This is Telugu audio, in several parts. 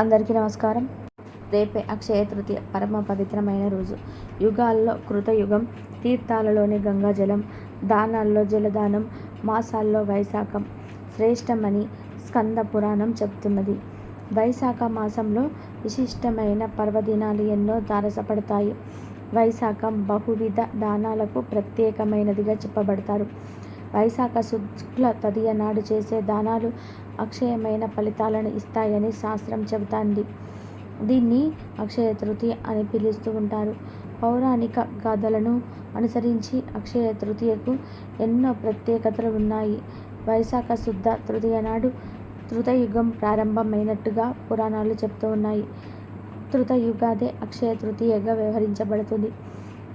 అందరికీ నమస్కారం. రేపే అక్షయ తృతీయ పరమ పవిత్రమైన రోజు. యుగాల్లో కృతయుగం తీర్థాలలోని గంగాజలం దానాల్లో జలదానం మాసాల్లో వైశాఖం శ్రేష్టమని స్కంద పురాణం చెప్తున్నది. వైశాఖ మాసంలో విశిష్టమైన పర్వదినాలు ఎన్నో తారసపడతాయి. వైశాఖం బహువిధ దానాలకు ప్రత్యేకమైనదిగా చెప్పబడతారు. వైశాఖ శుక్ల తదియ నాడు చేసే దానాలు అక్షయమైన ఫలితాలను ఇస్తాయని శాస్త్రం చెబుతాంది. దీన్ని అక్షయ తృతీయ అని పిలుస్తూ ఉంటారు. పౌరాణిక గాథలను అనుసరించి అక్షయ తృతీయకు ఎన్నో ప్రత్యేకతలు ఉన్నాయి. వైశాఖ శుద్ధ తృతీయ నాడు తృతయుగం ప్రారంభమైనట్టుగా పురాణాలు చెప్తూ ఉన్నాయి. తృతయుగాదే అక్షయ తృతీయగా వ్యవహరించబడుతుంది.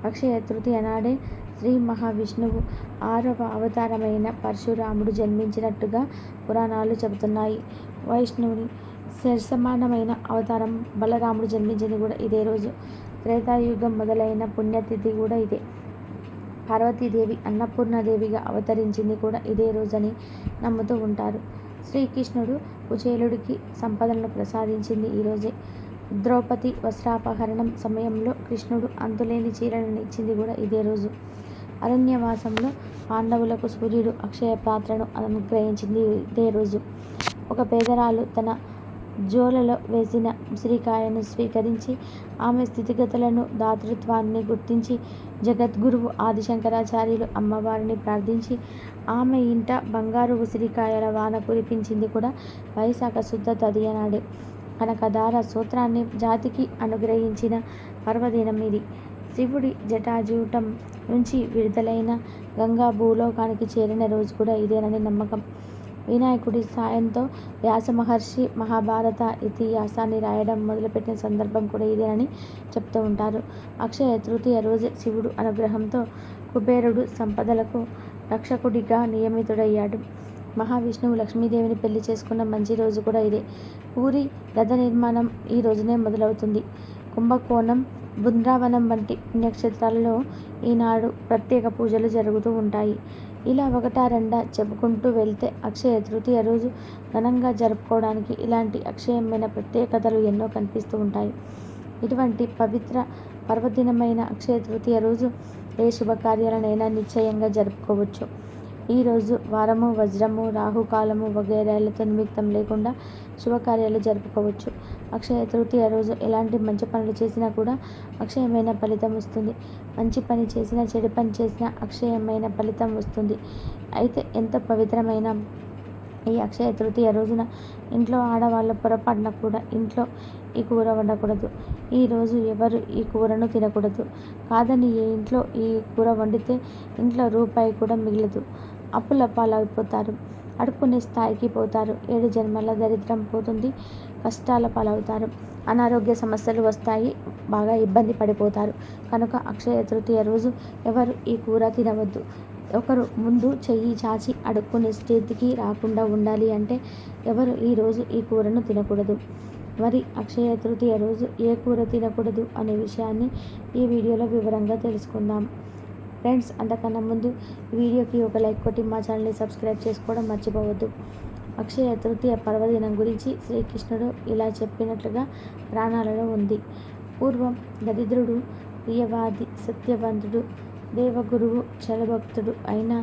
అక్షయ తృతీయ నాడే శ్రీ మహావిష్ణువు ఆరవ అవతారమైన పరశురాముడు జన్మించినట్టుగా పురాణాలు చెబుతున్నాయి. వైష్ణవుని సరిసమానమైన అవతారం బలరాముడు జన్మించింది కూడా ఇదే రోజు. త్రేతాయుగం మొదలైన పుణ్యతిథి కూడా ఇదే. పార్వతీదేవి అన్నపూర్ణాదేవిగా అవతరించింది కూడా ఇదే రోజని నమ్ముతూ ఉంటారు. శ్రీకృష్ణుడు కుచేలుడికి సంపదలను ప్రసాదించింది ఈరోజే ద్రౌపది వస్త్రాపహరణం సమయంలో కృష్ణుడు అంతులేని చీరలను ఇచ్చింది కూడా ఇదే రోజు. అరణ్యవాసంలో పాండవులకు సూర్యుడు అక్షయ పాత్రను అనుగ్రహించింది ఇదే రోజు. ఒక పేదరాలు తన జోలలో వేసిన ఉసిరికాయను స్వీకరించి ఆమె స్థితిగతులను దాతృత్వాన్ని గుర్తించి జగద్గురువు ఆదిశంకరాచార్యులు అమ్మవారిని ప్రార్థించి ఆమె ఇంట బంగారు ఉసిరికాయల వాన కురిపించింది కూడా వైశాఖ శుద్ధ తదియ నాడే. కనకదార సూత్రాన్ని జాతికి అనుగ్రహించిన పర్వదినం ఇది. శివుడి జటాజూటం నుంచి విడుదలైన గంగా భూలోకానికి చేరిన రోజు కూడా ఇదేనని నమ్మకం. వినాయకుడి సాయంతో వ్యాస మహర్షి మహాభారత ఇతిహాసాన్ని రాయడం మొదలుపెట్టిన సందర్భం కూడా ఇదేనని చెప్తూ ఉంటారు. అక్షయ తృతీయ రోజు శివుడు అనుగ్రహంతో కుబేరుడు సంపదలకు రక్షకుడిగా నియమితుడయ్యాడు. మహావిష్ణువు లక్ష్మీదేవిని పెళ్ళి చేసుకున్న మంచి రోజు కూడా ఇదే. పూరి రథ నిర్మాణం ఈ రోజునే మొదలవుతుంది. కుంభకోణం బృందావనం వంటి పుణ్యక్షేత్రాలలో ఈనాడు ప్రత్యేక పూజలు జరుగుతూ ఉంటాయి. ఇలా ఒకటా రెండా చెప్పుకుంటూ వెళ్తే అక్షయ తృతీయ రోజు ఘనంగా జరుపుకోవడానికి ఇలాంటి అక్షయమైన ప్రత్యేకతలు ఎన్నో కనిపిస్తూ ఉంటాయి. ఇటువంటి పవిత్ర పర్వదినమైన అక్షయ తృతీయ రోజు ఏ శుభకార్యాలనైనా నిశ్చయంగా జరుపుకోవచ్చు. ఈరోజు వారము వజ్రము రాహుకాలము వగైరాలతో నిమిత్తం లేకుండా శుభకార్యాలు జరుపుకోవచ్చు. అక్షయ తృతీయ రోజు ఎలాంటి మంచి పనులు చేసినా కూడా అక్షయమైన ఫలితం వస్తుంది. మంచి పని చేసినా చెడు పని చేసినా అక్షయమైన ఫలితం వస్తుంది. అయితే ఎంత పవిత్రమైన ఈ అక్షయ తృతీయ రోజున ఇంట్లో ఆడవాళ్ళ పొరపాటున కూడా ఇంట్లో ఈ కూర వండకూడదు. ఈరోజు ఎవరు ఈ కూరను తినకూడదు. కాదని ఈ ఇంట్లో ఈ కూర వండితే ఇంట్లో రూపాయి కూడా మిగలదు. అప్పుల పాలైపోతారు అడుక్కునే స్థాయికి పోతారు. ఏడు జన్మల దరిద్రం పోతుంది. కష్టాల పాలవుతారు. అనారోగ్య సమస్యలు వస్తాయి. బాగా ఇబ్బంది పడిపోతారు. కనుక అక్షయ తృతీయ రోజు ఎవరు ఈ కూర తినవద్దు. ఒకరు ముందు చెయ్యి చాచి అడుక్కునే స్థితికి రాకుండా ఉండాలి అంటే ఎవరు ఈరోజు ఈ కూరను తినకూడదు. మరి అక్షయ తృతీయ రోజు ఏ కూర తినకూడదు అనే విషయాన్ని ఈ వీడియోలో వివరంగా తెలుసుకుందాం. ఫ్రెండ్స్ అంతకన్నా ముందు వీడియోకి ఒక లైక్ కొట్టి మా ఛానల్ని సబ్స్క్రైబ్ చేసుకోవడం మర్చిపోవద్దు. అక్షయ తృతీయ పర్వదినం గురించి శ్రీకృష్ణుడు ఇలా చెప్పినట్లుగా పురాణాలలో ఉంది. పూర్వం దరిద్రుడు ప్రియవాది సత్యవంతుడు దేవగురువు చలభక్తుడు అయిన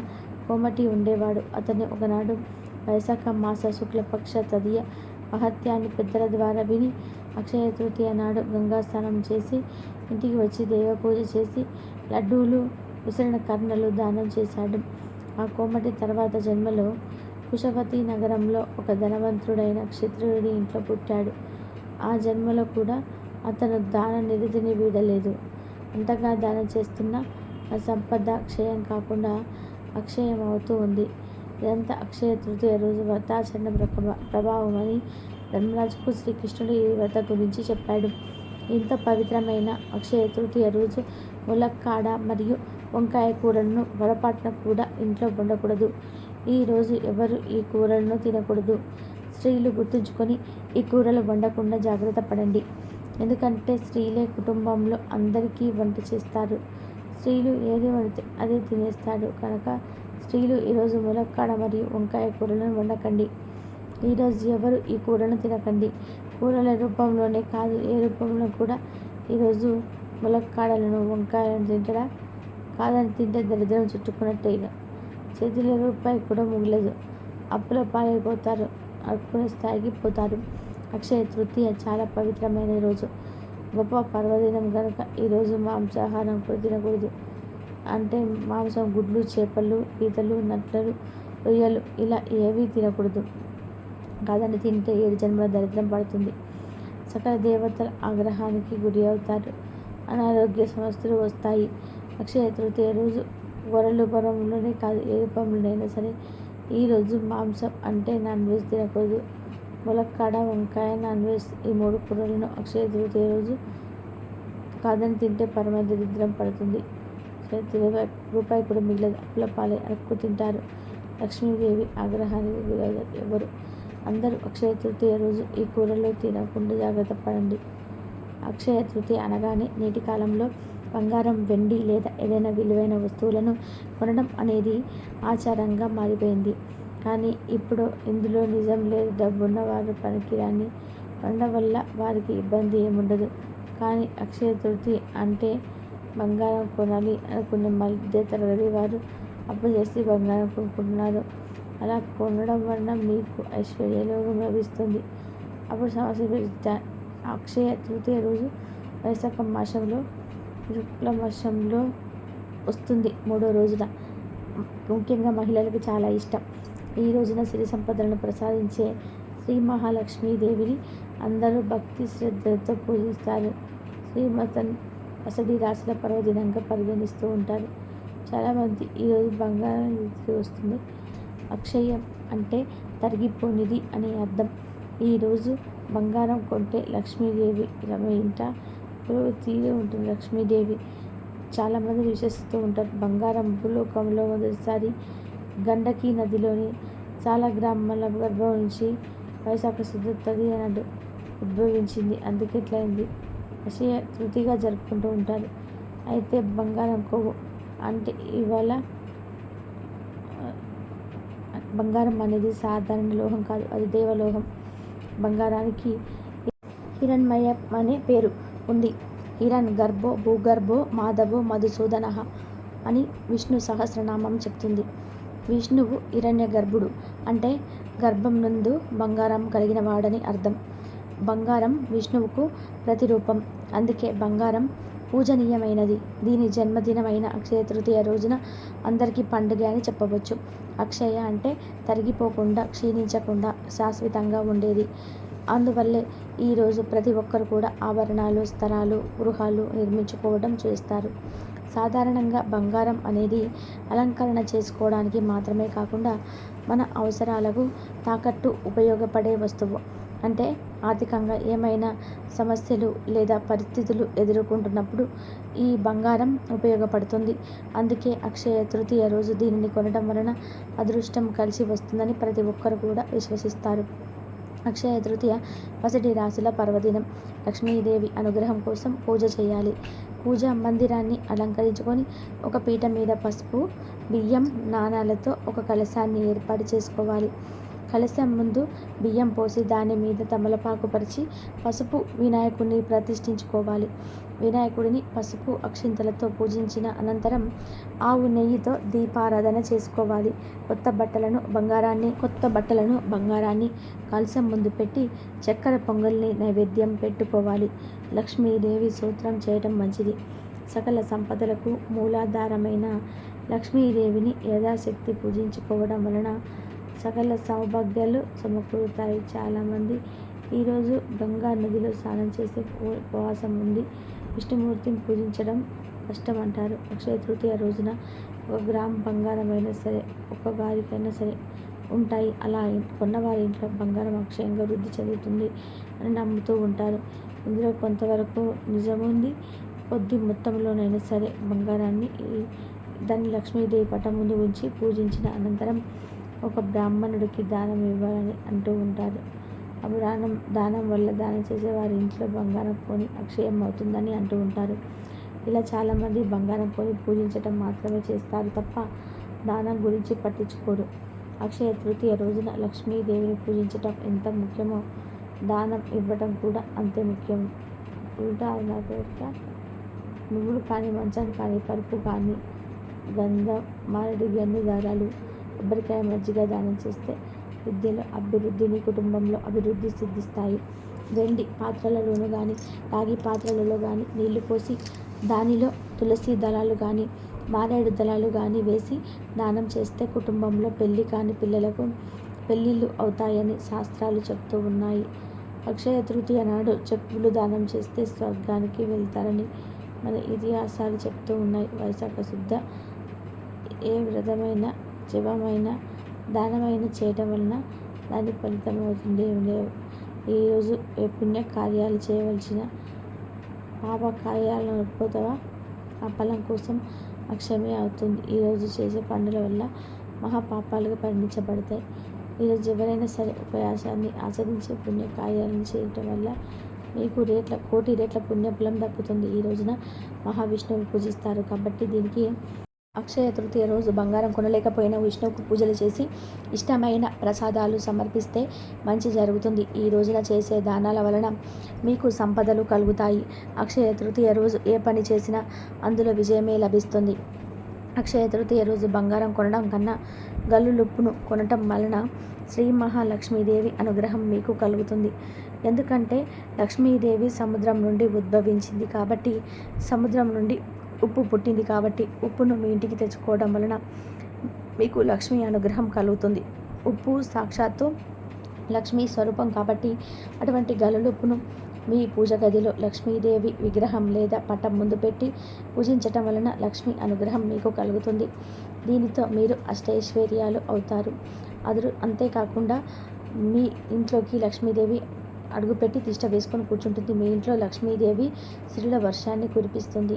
కోమటి ఉండేవాడు. అతన్ని ఒకనాడు వైశాఖ మాస శుక్లపక్ష తదియ మహత్యాన్ని పెద్దల ద్వారా విని అక్షయ తృతీయ నాడు గంగా స్నానం చేసి ఇంటికి వచ్చి దేవ పూజ చేసి లడ్డూలు ఉసిరిన కర్ణలు దానం చేశాడు. ఆ కోమటి తర్వాత జన్మలో కుశవతి నగరంలో ఒక ధనవంతుడైన క్షత్రియుడి ఇంట్లో పుట్టాడు. ఆ జన్మలో కూడా అతను దాన నిధిని వీడలేదు. అంతగా దానం చేస్తున్న ఆ సంపద క్షయం కాకుండా అక్షయం అవుతూ ఉంది. ఇదంతా అక్షయ తృతీయ రోజు వ్రతాచరణ ప్రభా ప్రభావం అని ధర్మరాజుకు శ్రీకృష్ణుడు ఈ వ్రత గురించి చెప్పాడు. ఇంత పవిత్రమైన అక్షయ తృతీయ రోజు ములక్కాడ మరియు వంకాయ కూరలను పొరపాటున కూడా ఇంట్లో వండకూడదు. ఈరోజు ఎవరు ఈ కూరలను తినకూడదు? స్త్రీలు గుర్తుంచుకొని ఈ కూరలు వండకుండా జాగ్రత్త పడండి. ఎందుకంటే స్త్రీలే కుటుంబంలో అందరికీ వంట చేస్తారు. స్త్రీలు ఏది వండితే అదే తినేస్తారు. కనుక స్త్రీలు ఈరోజు ములక్కాడ మరియు వంకాయ కూరలను వండకండి. ఈరోజు ఎవరు ఈ కూరను తినకండి? కూరల రూపంలోనే కాదు ఏ రూపంలో కూడా ఈరోజు ములక్కాడలను వంకాయలను తింటడా? కాదని తింటే దరిద్రం చుట్టుకున్నట్టే ఇక చేతిలో రూపాయి కూడా మిగలదు అప్పుల పాలైపోతారు. అడుక్కునే స్థాయికి పోతారు. అక్షయ తృతీయ చాలా పవిత్రమైన రోజు. గొప్ప పర్వదినం కనుక ఈరోజు మాంసాహారం కూడా తినకూడదు. అంటే మాంసం గుడ్లు చేపలు పీతలు నట్లలు రొయ్యలు ఇలా ఏవీ తినకూడదు. కాదని తింటే ఏడు జన్మల దరిద్రం పడుతుంది. సకల దేవతల ఆగ్రహానికి గురి అవుతారు. అనారోగ్య సమస్యలు వస్తాయి. అక్షయ తృతీయ రోజు గొర్రెలు పొలంలోనే కాదు ఏ రూపంలోనైనా సరే ఈరోజు మాంసం అంటే నాన్ వెజ్ తినకూడదు. ములక్కాడ వంకాయ నాన్ వెజ్ ఈ మూడు కూరలను అక్షయ తృతీయ రోజు కాదని తింటే పరమ దరిద్రం పడుతుంది. చేతిలో రూపాయి కూడా మిగలదు. అప్పుల పాలే అరుక్కు తింటారు. లక్ష్మీదేవి ఆగ్రహానికి గురవుతారు ఎవరు? అందరూ అక్షయ తృతీయ రోజు ఈ కూరలో తినకుండా జాగ్రత్త పడండి. అక్షయ తృతీయ అనగానే నేటి కాలంలో బంగారం వెండి లేదా ఏదైనా విలువైన వస్తువులను కొనడం అనేది ఆచారంగా మారిపోయింది. కానీ ఇప్పుడు ఇందులో నిజం లేదు. డబ్బున్న వారు పనికిరాని కొనడం వల్ల వారికి ఇబ్బంది ఏముండదు. కానీ అక్షయ తృతి అంటే బంగారం కొనాలి అనుకునే మధ్య తరగతి వారు అప్పు చేసి బంగారం కొనుక్కుంటున్నారు. అలా కొనడం వలన మీకు ఐశ్వర్యలోకం లభిస్తుంది అప్పుడు సమస్య అక్షయ తృతీయ రోజు వైశాఖ మాసంలో శుక్ల మాసంలో వస్తుంది మూడో రోజున. ముఖ్యంగా మహిళలకు చాలా ఇష్టం. ఈ రోజున సిరి సంపదలను ప్రసాదించే శ్రీ మహాలక్ష్మీదేవిని అందరూ భక్తి శ్రద్ధలతో పూజిస్తారు. శ్రీమతన్ వసతి రాశుల పర్వదినంగా పరిగణిస్తూ ఉంటారు. చాలామంది ఈరోజు బంగారం వస్తుంది. అక్షయం అంటే తరిగిపోనిది అనే అర్థం. ఈరోజు బంగారం కొంటే లక్ష్మీదేవి రమ ఇంట తీరే ఉంటుంది లక్ష్మీదేవి. చాలామంది విశ్వసిస్తూ ఉంటారు. బంగారం భూలోకంలో మొదటిసారి గండకి నదిలోని చాలా గ్రామాల గర్భం నుంచి వైశాఖ తది అన్నట్టు ఉద్భవించింది. అందుకే ఇట్లయింది అసూయ తృతిగా జరుపుకుంటూ ఉంటారు. అయితే బంగారం కొవ్వు అంటే ఇవాళ బంగారం అనేది సాధారణ లోహం కాదు అది దేవలోహం. బంగారానికి హిరణ్మయ అనే పేరు. ఉంది. హిరణ్ గర్భో భూగర్భో మాధవో మధుసూదన అని విష్ణు సహస్రనామం చెప్తుంది. విష్ణువు హిరణ్య గర్భుడు అంటే గర్భం నందు బంగారం కలిగిన వాడని అర్థం. బంగారం విష్ణువుకు ప్రతిరూపం. అందుకే బంగారం పూజనీయమైనది. దీని జన్మదినమైన అక్షయ తృతీయ రోజున అందరికీ పండుగ అని చెప్పవచ్చు. అక్షయ అంటే తరిగిపోకుండా క్షీణించకుండా శాశ్వతంగా ఉండేది. అందువల్లే ఈరోజు ప్రతి ఒక్కరు కూడా ఆభరణాలు స్థలాలు గృహాలు నిర్మించుకోవడం చేస్తారు. సాధారణంగా బంగారం అనేది అలంకరణ చేసుకోవడానికి మాత్రమే కాకుండా మన అవసరాలకు తాకట్టు ఉపయోగపడే వస్తువు. అంటే ఆర్థికంగా ఏమైనా సమస్యలు లేదా పరిస్థితులు ఎదుర్కొంటున్నప్పుడు ఈ బంగారం ఉపయోగపడుతుంది. అందుకే అక్షయ తృతీయ రోజు దీనిని కొనడం వలన అదృష్టం కలిసి వస్తుందని ప్రతి ఒక్కరు కూడా విశ్వసిస్తారు. అక్షయ తృతీయ పసిడి రాశుల పర్వదినం. లక్ష్మీదేవి అనుగ్రహం కోసం పూజ చేయాలి. పూజ మందిరాన్ని అలంకరించుకొని ఒక పీట మీద పసుపు బియ్యం నాణాలతో ఒక కలశాన్ని ఏర్పాటు చేసుకోవాలి. కలశం ముందు బియ్యం పోసి దాని మీద తమలపాకు పరిచి పసుపు వినాయకుడిని ప్రతిష్ఠించుకోవాలి. వినాయకుడిని పసుపు అక్షింతలతో పూజించిన అనంతరం ఆవు నెయ్యితో దీపారాధన చేసుకోవాలి. కొత్త బట్టలను బంగారాన్ని కొత్త బట్టలను బంగారాన్ని కలశం ముందు పెట్టి చక్కెర పొంగల్ని నైవేద్యం పెట్టుకోవాలి. లక్ష్మీదేవి సూత్రం చేయటం మంచిది. సకల సంపదలకు మూలాధారమైన లక్ష్మీదేవిని యథాశక్తి పూజించుకోవడం వలన సకల సౌభాగ్యాలు సమకూరుతాయి. చాలామంది ఈరోజు గంగా నదిలో స్నానం చేసే ఉపవాసం ఉంది విష్ణుమూర్తిని పూజించడం కష్టం అంటారు అక్షయ తృతీయ రోజున ఒక గ్రామ్ బంగారం అయినా సరే ఒక వారికైనా సరే ఉంటాయి. అలా కొన్నవారి ఇంట్లో బంగారం అక్షయంగా వృద్ధి చెందుతుంది అని నమ్ముతూ ఉంటారు. ఇందులో కొంతవరకు నిజముంది. కొద్ది మొత్తంలోనైనా సరే బంగారాన్ని దాన్ని లక్ష్మీదేవి పటం ముందు ఉంచి పూజించిన అనంతరం ఒక బ్రాహ్మణుడికి దానం ఇవ్వాలని అంటూ ఉంటారు ఆ దానం దానం వల్ల దానం చేసే వారి ఇంట్లో బంగారం కొని అక్షయం అవుతుందని అంటూ ఉంటారు. ఇలా చాలామంది బంగారం కొని పూజించడం మాత్రమే చేస్తారు తప్ప దానం గురించి పట్టించుకోరు. అక్షయ తృతీయ రోజున లక్ష్మీదేవిని పూజించటం ఎంత ముఖ్యమో దానం ఇవ్వడం కూడా అంతే ముఖ్యం. ఉదాహరణగా నువ్వులు కానీ మంచం కానీ పరుపు కానీ గంధం మారడి గన్ను దారాలు కొబ్బరికాయ మజ్జిగ దానం చేస్తే విద్యలో అభివృద్ధిని కుటుంబంలో అభివృద్ధి సిద్ధిస్తాయి. వెండి పాత్రలలోనూ కానీ రాగి పాత్రలలో కానీ నీళ్ళు పోసి దానిలో తులసి దళాలు కానీ మారేడు దళాలు కానీ వేసి దానం చేస్తే కుటుంబంలో పెళ్ళి కాని పిల్లలకు పెళ్ళిళ్ళు అవుతాయని శాస్త్రాలు చెప్తూ ఉన్నాయి. అక్షయ తృతీయ నాడు చెప్పులు దానం చేస్తే స్వర్గానికి వెళ్తారని మన ఇతిహాసాలు చెప్తూ ఉన్నాయి. వైశాఖ శుద్ధ ఏ విధమైన జపమైన దానమైన చేయటం వలన దాని ఫలితం అవుతుంది ఏం లేవు ఈరోజు ఏ పుణ్య కార్యాలు చేయవలసిన పాప కార్యాలను ఒప్పుతావా ఆ ఫలం కోసం అక్షమే అవుతుంది. ఈరోజు చేసే పనుల వల్ల మహాపాపాలుగా పరిణించబడతాయి. ఈరోజు ఎవరైనా సరే ఉపయాసాన్ని ఆచరించే పుణ్య కార్యాలను చేయటం వల్ల మీకు రేట్ల కోటి రేట్ల పుణ్యఫలం దక్కుతుంది. ఈ రోజున మహావిష్ణువుని పూజిస్తారు కాబట్టి దీనికి అక్షయ తృతీయ రోజు బంగారం కొనలేకపోయిన విష్ణువుకు పూజలు చేసి ఇష్టమైన ప్రసాదాలు సమర్పిస్తే మంచి జరుగుతుంది. ఈ రోజున చేసే దానాల వలన మీకు సంపదలు కలుగుతాయి. అక్షయ తృతీయ రోజు ఏ పని చేసినా అందులో విజయమే లభిస్తుంది. అక్షయ తృతీయ రోజు బంగారం కొనడం కన్నా గల్లులుప్పును కొనటం వలన శ్రీ మహాలక్ష్మీదేవి అనుగ్రహం మీకు కలుగుతుంది. ఎందుకంటే లక్ష్మీదేవి సముద్రం నుండి ఉద్భవించింది కాబట్టి సముద్రం నుండి ఉప్పు పుట్టింది కాబట్టి ఉప్పును మీ ఇంటికి తెచ్చుకోవడం వలన మీకు లక్ష్మీ అనుగ్రహం కలుగుతుంది. ఉప్పు సాక్షాత్తు లక్ష్మీ స్వరూపం కాబట్టి అటువంటి గలలుప్పును మీ పూజ గదిలో లక్ష్మీదేవి విగ్రహం లేదా పటం ముందు పెట్టి పూజించటం వలన లక్ష్మీ అనుగ్రహం మీకు కలుగుతుంది. దీనితో మీరు అష్టైశ్వర్యాలు అవుతారు. అదురు అంతేకాకుండా మీ ఇంట్లోకి లక్ష్మీదేవి అడుగుపెట్టి తిష్ట వేసుకొని కూర్చుంటుంది. మీ ఇంట్లో లక్ష్మీదేవి శ్రీల వర్షాన్ని కురిపిస్తుంది.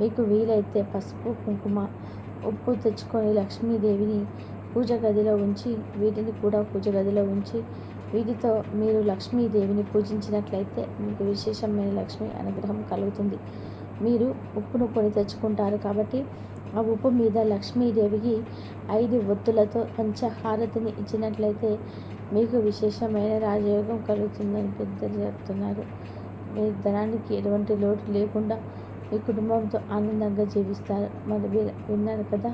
మీకు వీలైతే పసుపు కుంకుమ ఉప్పు తెచ్చుకొని లక్ష్మీదేవిని పూజ గదిలో ఉంచి వీటిని కూడా పూజ గదిలో ఉంచి వీటితో మీరు లక్ష్మీదేవిని పూజించినట్లయితే మీకు విశేషమైన లక్ష్మి అనుగ్రహం కలుగుతుంది. మీరు ఉప్పును కొని తెచ్చుకుంటారు కాబట్టి ఆ ఉప్పు మీద లక్ష్మీదేవికి ఐదు ఒత్తులతో పంచహారతిని ఇచ్చినట్లయితే మీకు విశేషమైన రాజయోగం కలుగుతుందని పెద్దలు చెప్తున్నారు. మీ ధనానికి ఎటువంటి లోటు లేకుండా మీ కుటుంబంతో ఆనందంగా జీవిస్తారు. మరి విన్నారు కదా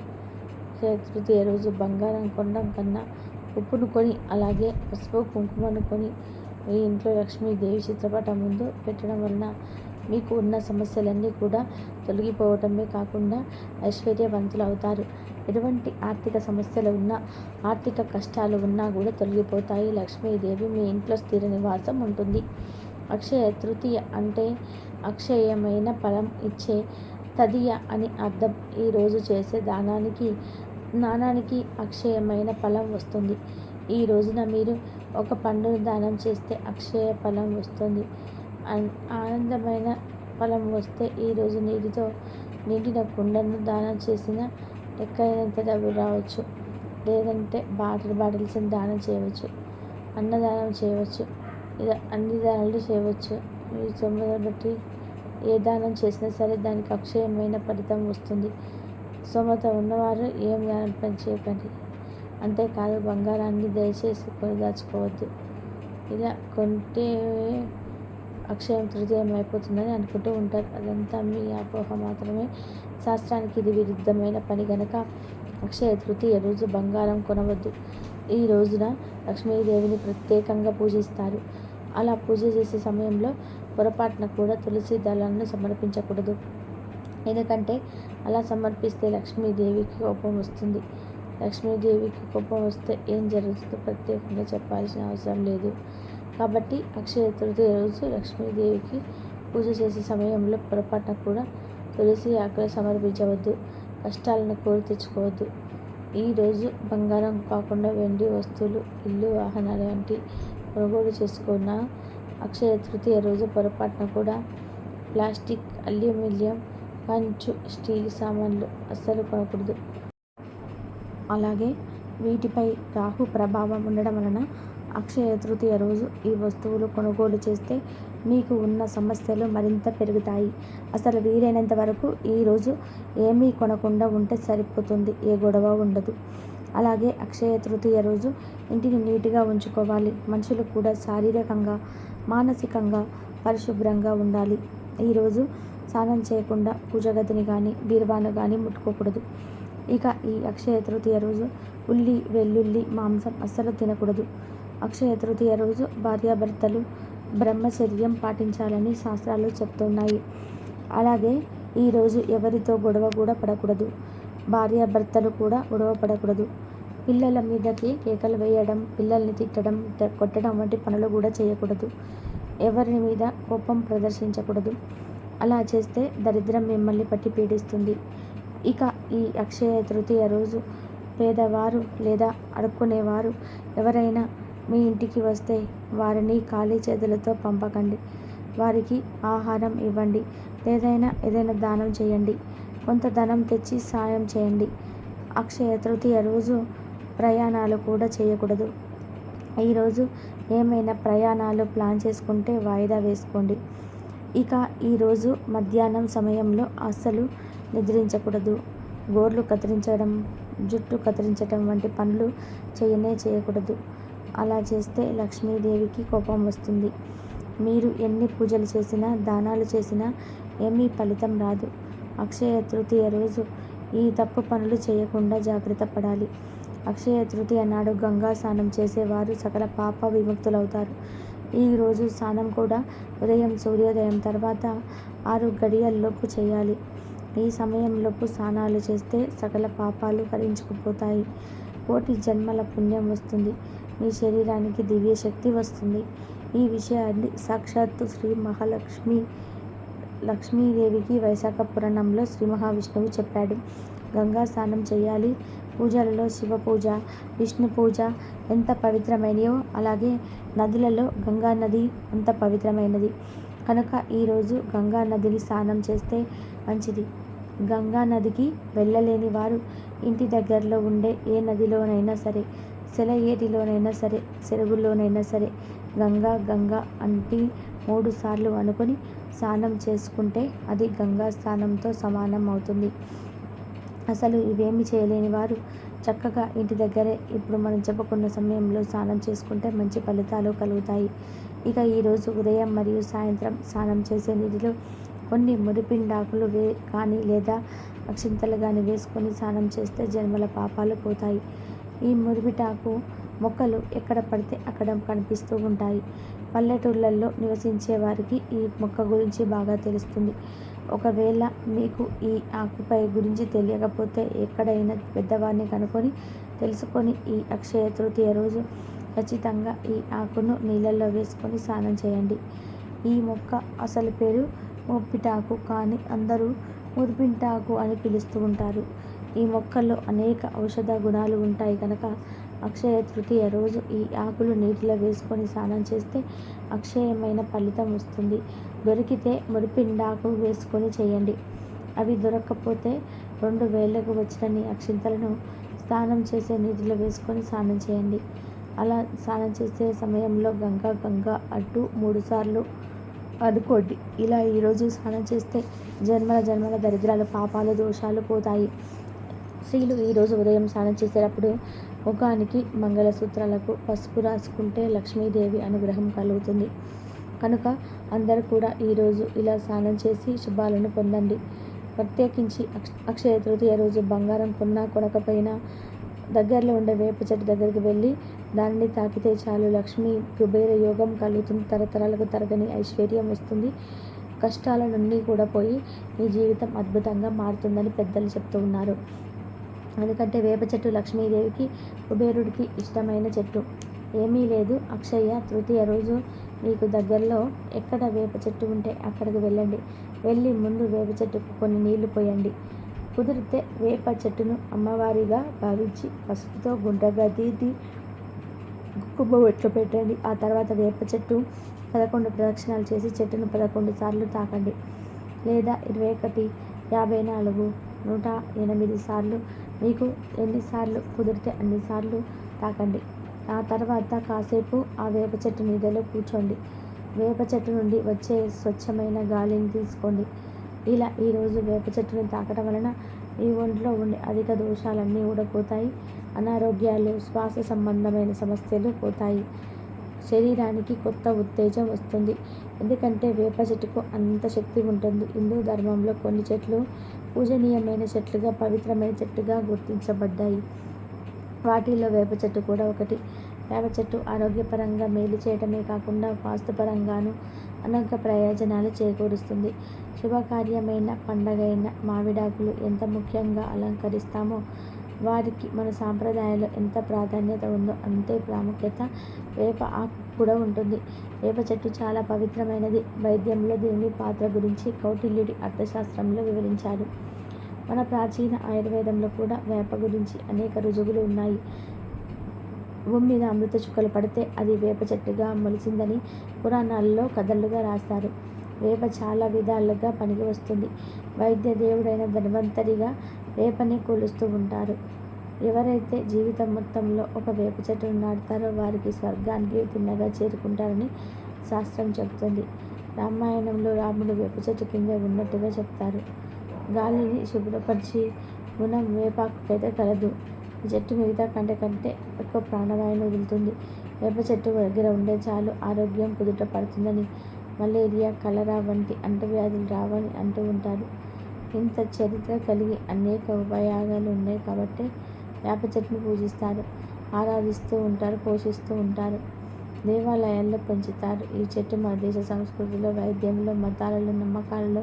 తృతీయ రోజు బంగారం కొనడం కన్నా ఉప్పును కొని అలాగే పసుపు కుంకుమను కొని మీ ఇంట్లో లక్ష్మీదేవి చిత్రపటం ముందు పెట్టడం వలన మీకు ఉన్న సమస్యలన్నీ కూడా తొలగిపోవటమే కాకుండా ఐశ్వర్యవంతులు అవుతారు. ఎటువంటి ఆర్థిక సమస్యలు ఉన్నా ఆర్థిక కష్టాలు ఉన్నా కూడా తొలగిపోతాయి. లక్ష్మీదేవి మీ ఇంట్లో స్థిర నివాసం ఉంటుంది. అక్షయ తృతీయ అంటే అక్షయమైన ఫలం ఇచ్చే తదియ అని అర్థం ఈరోజు చేసే దానానికి నాణానికి అక్షయమైన ఫలం వస్తుంది. ఈ రోజున మీరు ఒక పండును దానం చేస్తే అక్షయ ఫలం వస్తుంది. ఆనందమైన ఫలం వస్తే ఈరోజు నీటితో నిండిన కుండను దానం చేసిన ఎక్కడైనంత డబ్బు రావచ్చు. లేదంటే బాటిల్ బాటిల్స్ని దానం చేయవచ్చు. అన్నదానం చేయవచ్చు. ఇలా అన్ని దానాలు చేయవచ్చు. మీ సొమ్మును బట్టి ఏ దానం చేసినా సరే దానికి అక్షయమైన ఫలితం వస్తుంది. సొమత ఉన్నవారు ఏం దానం పని చేయకండి. అంతేకాదు బంగారాన్ని దయచేసి కొనదాచుకోవద్దు. ఇలా కొంటే అక్షయం తృతీయం అయిపోతుందని అనుకుంటూ ఉంటారు. అదంతా మీ అపోహ మాత్రమే. శాస్త్రానికి ఇది విరుద్ధమైన పని గనక అక్షయ తృతీయ రోజు బంగారం కొనవద్దు. ఈ రోజున లక్ష్మీదేవిని ప్రత్యేకంగా పూజిస్తారు. అలా పూజ చేసే సమయంలో పొరపాటున కూడా తులసి దళాలను సమర్పించకూడదు. ఎందుకంటే అలా సమర్పిస్తే లక్ష్మీదేవికి కోపం వస్తుంది. లక్ష్మీదేవికి కోపం వస్తే ఏం జరుగుతుందో ప్రత్యేకంగా చెప్పాల్సిన అవసరం లేదు. కాబట్టి అక్షయ తృతీయ రోజు లక్ష్మీదేవికి పూజ చేసే సమయంలో పొరపాటున కూడా తులసి ఆకులు సమర్పించవద్దు. కష్టాలను కోరి తెచ్చుకోవద్దు. ఈరోజు బంగారం కాకుండా వెండి వస్తువులు ఇల్లు వాహనాలు వంటి కొనుగోలు చేసుకున్న అక్షయ తృతీయ రోజు పొరపాటున కూడా ప్లాస్టిక్ అల్యూమినియం కంచు స్టీల్ సామాన్లు అస్సలు కొనకూడదు. అలాగే వీటిపై రాహు ప్రభావం ఉండడం వలన అక్షయ తృతీయ రోజు ఈ వస్తువులు కొనుగోలు చేస్తే మీకు ఉన్న సమస్యలు మరింత పెరుగుతాయి. అసలు వీలైనంత వరకు ఈరోజు ఏమీ కొనకుండా ఉంటే సరిపోతుంది. ఏ గొడవ ఉండదు. అలాగే అక్షయ తృతీయ రోజు ఇంటిని నీట్గా ఉంచుకోవాలి. మనుషులు కూడా శారీరకంగా మానసికంగా పరిశుభ్రంగా ఉండాలి. ఈరోజు స్నానం చేయకుండా పూజ గదిని కానీ బీరువాను కానీ ముట్టుకోకూడదు. ఇక ఈ అక్షయ తృతీయ రోజు ఉల్లి వెల్లుల్లి మాంసం అస్సలు తినకూడదు. అక్షయ తృతీయ రోజు భార్యాభర్తలు బ్రహ్మచర్యం పాటించాలని శాస్త్రాలు చెప్తున్నాయి. అలాగే ఈరోజు ఎవరితో గొడవ కూడా పడకూడదు. భార్యాభర్తలు కూడా గొడవపడకూడదు. పిల్లల మీదకి కేకలు వేయడం పిల్లల్ని తిట్టడం కొట్టడం వంటి పనులు కూడా చేయకూడదు. ఎవరి మీద కోపం ప్రదర్శించకూడదు. అలా చేస్తే దరిద్రం మిమ్మల్ని పట్టి పీడిస్తుంది. ఇక ఈ అక్షయ తృతీయ రోజు పేదవారు లేదా అడుక్కునేవారు ఎవరైనా మీ ఇంటికి వస్తే వారిని ఖాళీ చేతులతో పంపకండి. వారికి ఆహారం ఇవ్వండి. ఏదైనా ఏదైనా దానం చేయండి. కొంత ధనం తెచ్చి సాయం చేయండి. అక్షయ తృతీయ రోజు ప్రయాణాలు కూడా చేయకూడదు. ఈరోజు ఏమైనా ప్రయాణాలు ప్లాన్ చేసుకుంటే వాయిదా వేసుకోండి. ఇక ఈరోజు మధ్యాహ్నం సమయంలో అస్సలు నిద్రించకూడదు. గోర్లు కత్తిరించడం జుట్టు కత్తిరించడం వంటి పనులు చేయనే చేయకూడదు. అలా చేస్తే లక్ష్మీదేవికి కోపం వస్తుంది. మీరు ఎన్ని పూజలు చేసినా దానాలు చేసినా ఏమీ ఫలితం రాదు. అక్షయ తృతీయ రోజు ఈ తప్పు పనులు చేయకుండా జాగ్రత్త పడాలి. అక్షయ తృతీయ నాడు గంగా స్నానం చేసేవారు సకల పాప విముక్తులవుతారు. ఈ రోజు స్నానం కూడా ఉదయం సూర్యోదయం తర్వాత ఆరు గడియల్లోపు చేయాలి. ఈ సమయంలోపు స్నానాలు చేస్తే సకల పాపాలు హరించుకుపోతాయి కోటి జన్మల పుణ్యం వస్తుంది. మీ శరీరానికి దివ్య శక్తి వస్తుంది. ఈ విషయాన్ని సాక్షాత్తు శ్రీ మహాలక్ష్మి లక్ష్మీదేవికి వైశాఖ పురాణంలో శ్రీ మహావిష్ణువు చెప్పాడు. గంగా స్నానం చేయాలి. పూజలలో శివ పూజ విష్ణు పూజ ఎంత పవిత్రమైనయో అలాగే నదులలో గంగా నది అంత పవిత్రమైనది. కనుక ఈరోజు గంగా నదిని స్నానం చేస్తే మంచిది. గంగా నదికి వెళ్ళలేని వారు ఇంటి దగ్గరలో ఉండే ఏ నదిలోనైనా సరే సెల ఏటిలోనైనా సరే చెరువుల్లోనైనా సరే గంగా గంగా అంటే మూడుసార్లు అనుకుని అనుకొని స్నానం చేసుకుంటే అది గంగా స్నానంతో సమానం అవుతుంది. అసలు ఇవేమి చేయలేని వారు చక్కగా ఇంటి దగ్గరే ఇప్పుడు మనం చెప్పుకున్న సమయంలో స్నానం చేసుకుంటే మంచి ఫలితాలు కలుగుతాయి. ఇక ఈరోజు ఉదయం మరియు సాయంత్రం స్నానం చేసే నీటిలో కొన్ని మురిపిండాకులు వే కానీ లేదా అక్షింతలు కానీ వేసుకొని స్నానం చేస్తే జన్మల పాపాలు పోతాయి. ఈ మురిపిటాకు మొక్కలు ఎక్కడ పడితే అక్కడ కనిపిస్తూ ఉంటాయి. పల్లెటూళ్ళల్లో నివసించే వారికి ఈ మొక్క గురించి బాగా తెలుస్తుంది. ఒకవేళ మీకు ఈ ఆకుపై గురించి తెలియకపోతే ఎక్కడైనా పెద్దవారిని కనుక్కొని తెలుసుకొని ఈ అక్షయ తృతీయ రోజు ఖచ్చితంగా ఈ ఆకును నీళ్ళల్లో వేసుకొని స్నానం చేయండి. ఈ మొక్క అసలు పేరు ముప్పిటాకు కానీ అందరూ మురిపింటాకు అని పిలుస్తూ ఉంటారు. ఈ మొక్కల్లో అనేక ఔషధ గుణాలు ఉంటాయి కనుక అక్షయ తృతీయ రోజు ఈ ఆకులు నీటిలో వేసుకొని స్నానం చేస్తే అక్షయమైన ఫలితం వస్తుంది. దొరికితే మురిపిండాకు వేసుకొని చేయండి. అవి దొరకకపోతే రెండు వేలకు వచ్చిన అక్షింతలను స్నానం చేసే నీటిలో వేసుకొని స్నానం చేయండి. అలా స్నానం చేసే సమయంలో గంగా గంగా అడ్డు మూడుసార్లు అనుకోండి ఇలా ఈరోజు స్నానం చేస్తే జన్మల జన్మల దరిద్రాలు పాపాలు దోషాలు పోతాయి. స్త్రీలు ఈరోజు ఉదయం స్నానం చేసేటప్పుడు ముఖానికి మంగళసూత్రాలకు పసుపు రాసుకుంటే లక్ష్మీదేవి అనుగ్రహం కలుగుతుంది. కనుక అందరూ కూడా ఈరోజు ఇలా స్నానం చేసి శుభాలను పొందండి. ప్రత్యేకించి అక్ష అక్షయ తృతీయ రోజు బంగారం కొన్నా కొనకపోయినా దగ్గరలో ఉండే వేప చెట్టు దగ్గరికి వెళ్ళి దానిని తాకితే చాలు. లక్ష్మి కుబేర యోగం కలుగుతుంది. తరతరాలకు తరగని ఐశ్వర్యం వస్తుంది. కష్టాల నుండి కూడా పోయి మీ జీవితం అద్భుతంగా మారుతుందని పెద్దలు చెప్తూ ఉన్నారు. ఎందుకంటే వేప చెట్టు లక్ష్మీదేవికి కుబేరుడికి ఇష్టమైన చెట్టు. ఏమీ లేదు. అక్షయ్య తృతీయ రోజు మీకు దగ్గరలో ఎక్కడ వేప చెట్టు ఉంటే అక్కడికి వెళ్ళండి. వెళ్ళి ముందు వేప చెట్టుకు కొన్ని నీళ్ళు పోయండి. కుదిరితే వేప చెట్టును అమ్మవారిగా భావించి పసుపుతో గుండ్రగా తీర్చి కుంకుమ పెట్టండి. ఆ తర్వాత వేప చెట్టు పదకొండు ప్రదక్షిణాలు చేసి చెట్టును పదకొండు సార్లు తాకండి. లేదా ఇరవై ఒకటి యాభై నాలుగు నూట ఎనిమిది సార్లు. మీకు ఎన్నిసార్లు కుదిరితే అన్నిసార్లు తాకండి. ఆ తర్వాత కాసేపు ఆ వేప చెట్టు నీడలో కూర్చోండి. వేప చెట్టు నుండి వచ్చే స్వచ్ఛమైన గాలిని తీసుకోండి. ఇలా ఈరోజు వేప చెట్టుని తాకడం వలన ఈ ఒంట్లో ఉండే అధిక దోషాలన్నీ ఊడపోతాయి. అనారోగ్యాలు శ్వాస సంబంధమైన సమస్యలు పోతాయి. శరీరానికి కొత్త ఉత్తేజం వస్తుంది. ఎందుకంటే వేప చెట్టుకు అంత శక్తి ఉంటుంది. హిందూ ధర్మంలో కొన్ని చెట్లు పూజనీయమైన చెట్లుగా పవిత్రమైన చెట్టుగా గుర్తించబడ్డాయి. వాటిల్లో వేప చెట్టు కూడా ఒకటి. వేప చెట్టు ఆరోగ్యపరంగా మేలు చేయటమే కాకుండా వాస్తుపరంగాను అనేక ప్రయోజనాలు చేకూరుస్తుంది. శుభకార్యమైన పండగైన మామిడాకులు ఎంత ముఖ్యంగా అలంకరిస్తామో వారికి మన సాంప్రదాయంలో ఎంత ప్రాధాన్యత ఉందో అంతే ప్రాముఖ్యత వేప ఆకు కూడా ఉంటుంది. వేప చెట్టు చాలా పవిత్రమైనది. వైద్యంలో దీని పాత్ర గురించి కౌటిల్యుడి అర్థశాస్త్రంలో వివరించాడు మన ప్రాచీన ఆయుర్వేదంలో కూడా వేప గురించి అనేక రుజువులు ఉన్నాయి. భూమి మీద అమృత చుక్కలు పడితే అది వేప చెట్టుగా మొలిసిందని పురాణాల్లో కథలుగా రాస్తారు వేప చాలా విధాలుగా పనికి వస్తుంది వైద్య దేవుడైన ధన్వంతరిగా వేపని కొలుస్తూ ఉంటారు. ఎవరైతే జీవితం మొత్తంలో ఒక వేప చెట్టును నాటుతారో వారికి స్వర్గానికి తిన్నగా చేరుకుంటారని శాస్త్రం చెబుతుంది. రామాయణంలో రాముడు వేప చెట్టు కింద ఉన్నట్టుగా చెప్తారు. గాలిని శుభ్రపరిచి గుణం వేపాకుకైతే కలదు. జట్టు చెట్టు మిగతా కంటే కంటే ఎక్కువ ప్రాణవాయువు వదులుతుంది. వేప చెట్టు దగ్గర ఉండే చాలు ఆరోగ్యం కుదుట పడుతుందని మలేరియా కలరా వంటి అంటువ్యాధులు రావని అంటూ ఉంటారు. ఇంత చరిత్ర కలిగి అనేక ఉపయోగాలు ఉన్నాయి కాబట్టి వేప చెట్టును పూజిస్తారు ఆరాధిస్తూ ఉంటారు పోషిస్తూ ఉంటారు. దేవాలయాల్లో పెంచుతారు. ఈ చెట్టు మన దేశ సంస్కృతిలో వైద్యంలో మతాలలో నమ్మకాలలో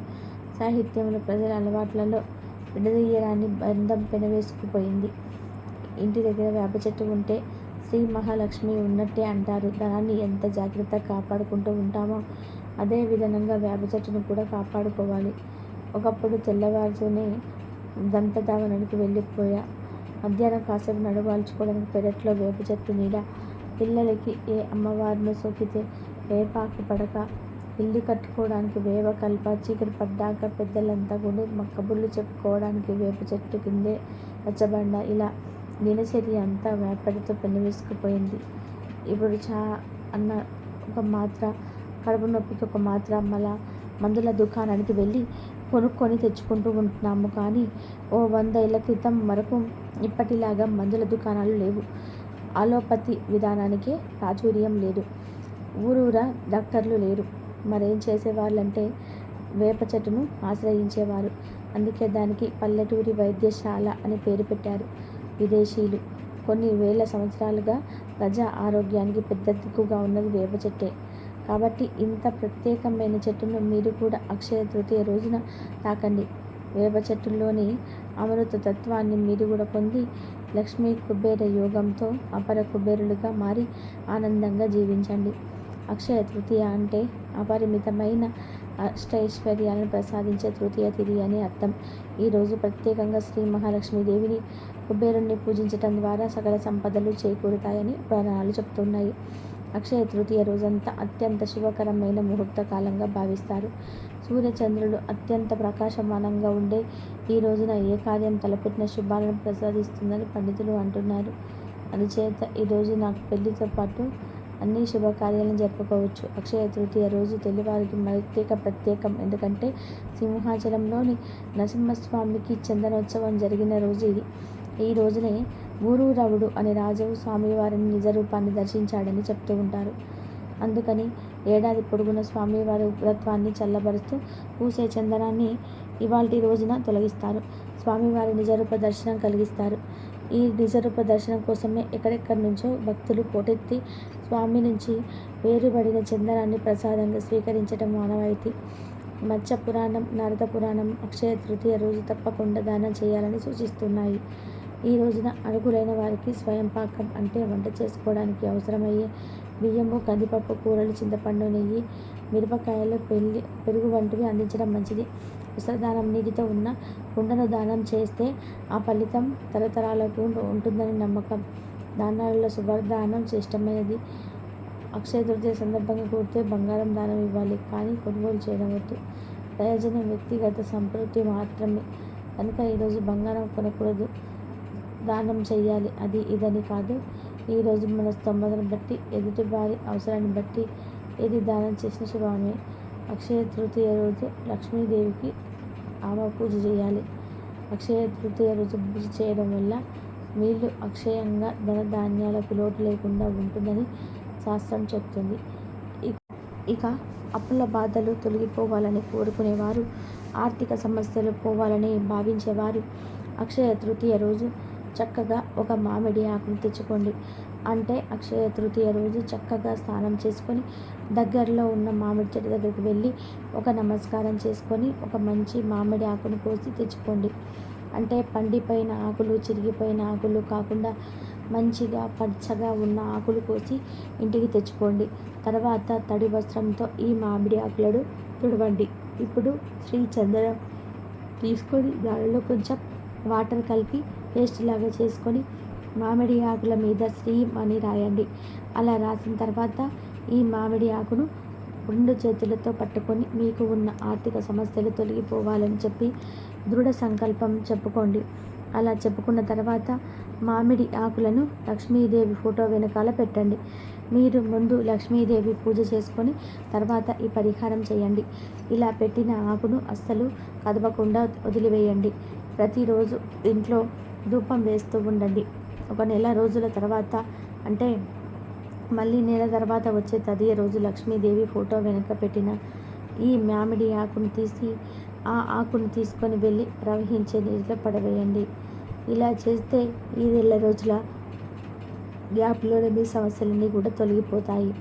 సాహిత్యంలో ప్రజల అలవాట్లలో విడదీయరాని బంధం పెనవేసుకుపోయింది. ఇంటి దగ్గర వేప చెట్టు ఉంటే శ్రీ మహాలక్ష్మి ఉన్నట్టే అంటారు. దాన్ని ఎంత జాగ్రత్తగా కాపాడుకుంటూ ఉంటామో అదే విధంగా వేప చెట్టును కూడా కాపాడుకోవాలి. ఒకప్పుడు తెల్లవారుతూనే దంతధావనానికి వెళ్ళిపోయా మధ్యాహ్నం కాసేపు నడవాల్చుకోవడానికి పెరట్లో వేప చెట్టు నీడ. పిల్లలకి ఏ అమ్మవారిని సోకితే వేపాకు పడక. ఇల్లు కట్టుకోవడానికి వేవ కల్ప చీకటి పడ్డాక పెద్దలంతా కూడా కబుర్లు చెప్పుకోవడానికి వేప చెట్టు కిందే రచ్చబండ ఇలా దినచర్య అంతా వేపడితో పెనవేసుకుపోయింది ఇప్పుడు చా అన్న ఒక మాత్ర కడుపు నొప్పికి ఒక మాత్ర మళ్ళా మందుల దుకాణానికి వెళ్ళి కొనుక్కొని తెచ్చుకుంటూ ఉంటున్నాము. కానీ ఓ వంద ఏళ్ళ క్రితం వరకు ఇప్పటిలాగా మందుల దుకాణాలు లేవు. అలోపతి విధానానికే ప్రాచుర్యం లేదు. ఊరూరా డాక్టర్లు లేరు. మరేం చేసేవాళ్ళంటే వేప చెట్టును ఆశ్రయించేవారు. అందుకే దానికి పల్లెటూరి వైద్యశాల అని పేరు పెట్టారు విదేశీయులు. కొన్ని వేల సంవత్సరాలుగా ప్రజా ఆరోగ్యానికి పెద్ద దిక్కుగా ఉన్నది వేప చెట్టే. కాబట్టి ఇంత ప్రత్యేకమైన చెట్టును మీరు కూడా అక్షయ తృతీయ రోజున తాకండి. వేప చెట్టులోని అమృత తత్వాన్ని మీరు కూడా పొంది లక్ష్మీ కుబేర యోగంతో అపర కుబేరులుగా మారి ఆనందంగా జీవించండి. అక్షయ తృతీయ అంటే అపరిమితమైన అష్టైశ్వర్యాలను ప్రసాదించే తృతీయ తిథి అని అర్థం. ఈరోజు ప్రత్యేకంగా శ్రీ మహాలక్ష్మీదేవిని కుబేరుణ్ణి పూజించటం ద్వారా సకల సంపదలు చేకూరుతాయని పురాణాలు చెప్తున్నాయి. అక్షయ తృతీయ రోజంతా అత్యంత శుభకరమైన ముహూర్త కాలంగా భావిస్తారు. సూర్యచంద్రుడు అత్యంత ప్రకాశమానంగా ఉండే ఈ రోజున ఏ కార్యం తలపెట్టిన శుభాలను ప్రసాదిస్తుందని పండితులు అంటున్నారు. అందుచేత ఈరోజు నాకు పెళ్ళితో పాటు అన్ని శుభకార్యాలను జరుపుకోవచ్చు. అక్షయ తృతీయ రోజు తెలుగువారికి ప్రత్యేక ప్రత్యేకం. ఎందుకంటే సింహాచలంలోని నరసింహస్వామికి చందనోత్సవం జరిగిన రోజు ఇది. ఈ రోజునే ఊరూరవుడు అనే రాజు స్వామివారిని నిజరూపాన్ని దర్శించాడని చెప్తూ ఉంటారు. అందుకని ఏడాది పొడుగున స్వామివారి ఉగ్రత్వాన్ని చల్లబరుస్తూ పూసే చందనాన్ని ఇవాళ రోజున తొలగిస్తారు. స్వామివారి నిజరూప దర్శనం కలిగిస్తారు. ఈ నిజరూప దర్శనం కోసమే ఎక్కడెక్కడి నుంచో భక్తులు పోటెత్తి స్వామి నుంచి వేరుబడిన చందనాన్ని ప్రసాదంగా స్వీకరించడం మానవాయితీ మత్స్య పురాణం నారద పురాణం అక్షయ తృతీయ రోజు తప్పకుండా దానం చేయాలని సూచిస్తున్నాయి. ఈ రోజున అడుగులైన వారికి స్వయం పాకం అంటే వంట చేసుకోవడానికి అవసరమయ్యే బియ్యము కందిపప్పు కూరలు చింతపండు నెయ్యి మిరపకాయలు పెళ్ళి పెరుగు వంటివి అందించడం మంచిది. ఉసరదానం నీటితో ఉన్న కుండను దానం చేస్తే ఆ ఫలితం తరతరాలకు ఉంటుందని నమ్మకం. దానాలలో శుభదానం శ్రేష్టమైనది. అక్షయ తృతీయ సందర్భంగా కూడితే బంగారం దానం ఇవ్వాలి కానీ కొనుగోలు చేయడం వద్దు ప్రయోజనం వ్యక్తిగత సంతృప్తి మాత్రమే. కనుక ఈరోజు బంగారం కొనకూడదు. దానం చేయాలి. అది ఇదని కాదు. ఈరోజు మన స్తోమతను బట్టి ఎదుటి వారి అవసరాన్ని బట్టి ఏది దానం చేసిన శుభమే అక్షయ తృతీయ రోజు లక్ష్మీదేవికి ఆమె పూజ చేయాలి. అక్షయ తృతీయ రోజు పూజ చేయడం వల్ల వీళ్ళు అక్షయంగా ధనధాన్యాలకు లోటు లేకుండా ఉంటుందని శాస్త్రం చెప్తుంది. ఇక అప్పుల బాధలు తొలగిపోవాలని కోరుకునేవారు. ఆర్థిక సమస్యలు పోవాలని భావించేవారు. అక్షయ తృతీయ రోజు చక్కగా ఒక మామిడి ఆకును తెచ్చుకోండి. అంటే అక్షయ తృతీయ రోజు చక్కగా స్నానం చేసుకొని దగ్గరలో ఉన్న మామిడి చెట్టు దగ్గరికి వెళ్ళి ఒక నమస్కారం చేసుకొని ఒక మంచి మామిడి ఆకును కోసి తెచ్చుకోండి. అంటే పండిపోయిన ఆకులు చిరిగిపోయిన ఆకులు కాకుండా మంచిగా పచ్చగా ఉన్న ఆకులు కోసి ఇంటికి తెచ్చుకోండి. తర్వాత తడి వస్త్రంతో ఈ మామిడి ఆకులను తుడవండి. ఇప్పుడు శ్రీ చందనం తీసుకొని దానిలో కొంచెం వాటర్ కలిపి పేస్ట్ లాగా చేసుకొని మామిడి ఆకుల మీద శ్రీం అని రాయండి. అలా రాసిన తర్వాత ఈ మామిడి ఆకును రెండు చేతులతో పట్టుకొని మీకు ఉన్న ఆర్థిక సమస్యలు తొలగిపోవాలని చెప్పి దృఢ సంకల్పం చెప్పుకోండి. అలా చెప్పుకున్న తర్వాత మామిడి ఆకులను లక్ష్మీదేవి ఫోటో వెనకాల పెట్టండి. మీరు ముందు లక్ష్మీదేవి పూజ చేసుకొని తర్వాత ఈ పరిహారం చేయండి. ఇలా పెట్టిన ఆకును అస్సలు కదవకుండా వదిలివేయండి. ప్రతిరోజు ఇంట్లో ధూపం వేస్తూ ఉండండి. ఒక నెల రోజుల తర్వాత అంటే మళ్ళీ నెల తర్వాత వచ్చే తదియ రోజు లక్ష్మీదేవి ఫోటో వెనుక పెట్టిన ఈ మామిడి ఆకును తీసి ఆ ఆకును తీసుకొని వెళ్ళి ప్రవహించే నీటిలో పడవేయండి. ఇలా చేస్తే ఈ నెల రోజుల గ్యాప్లోనే మీ సమస్యలన్నీ కూడా తొలగిపోతాయి.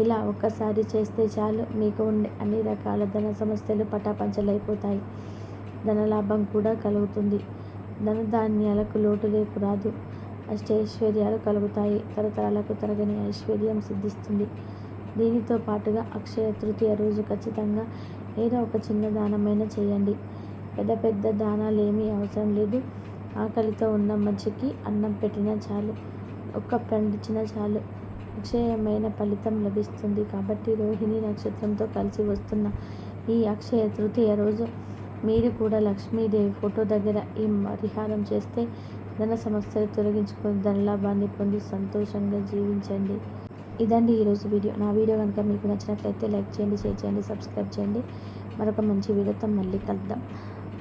ఇలా ఒక్కసారి చేస్తే చాలు మీకు ఉండే అన్ని రకాల ధన సమస్యలు పటాపంచలైపోతాయి. ధనలాభం కూడా కలుగుతుంది. ధనధాన్యాలకు లోటు రేపు రాదు. అష్టైశ్వర్యాలు కలుగుతాయి. తరతరాలకు తరగని ఐశ్వర్యం సిద్ధిస్తుంది. దీనితో పాటుగా అక్షయ తృతీయ రోజు ఖచ్చితంగా ఏదో ఒక చిన్న దానమైనా చేయండి. పెద్ద పెద్ద దానాలు ఏమీ అవసరం లేదు. ఆకలితో ఉన్న మనిషికి అన్నం పెట్టినా చాలు. ఒక్క పండించినా చాలు. అక్షయమైన ఫలితం లభిస్తుంది. కాబట్టి రోహిణి నక్షత్రంతో కలిసి వస్తున్న ఈ అక్షయ తృతీయ రోజు మీరు కూడా లక్ష్మీదేవి ఫోటో దగ్గర ఈ పరిహారం చేస్తే ధన సమస్యలు తొలగించుకొని ధనలాభాన్ని పొంది సంతోషంగా జీవించండి. ఇదండి ఈరోజు వీడియో. నా వీడియో కనుక మీకు నచ్చినట్లయితే లైక్ చేయండి షేర్ చేయండి సబ్స్క్రైబ్ చేయండి. మరొక మంచి వీడియోతో మళ్ళీ కలుద్దాం.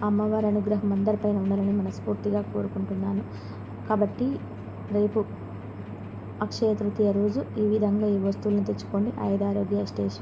అమ్మవారి అనుగ్రహం అందరిపైన ఉండాలని మనస్ఫూర్తిగా కోరుకుంటున్నాను. కాబట్టి రేపు అక్షయ తృతీయ రోజు ఈ విధంగా ఈ వస్తువులను తెచ్చుకోండి. ఐదారోగ్య స్టేషన్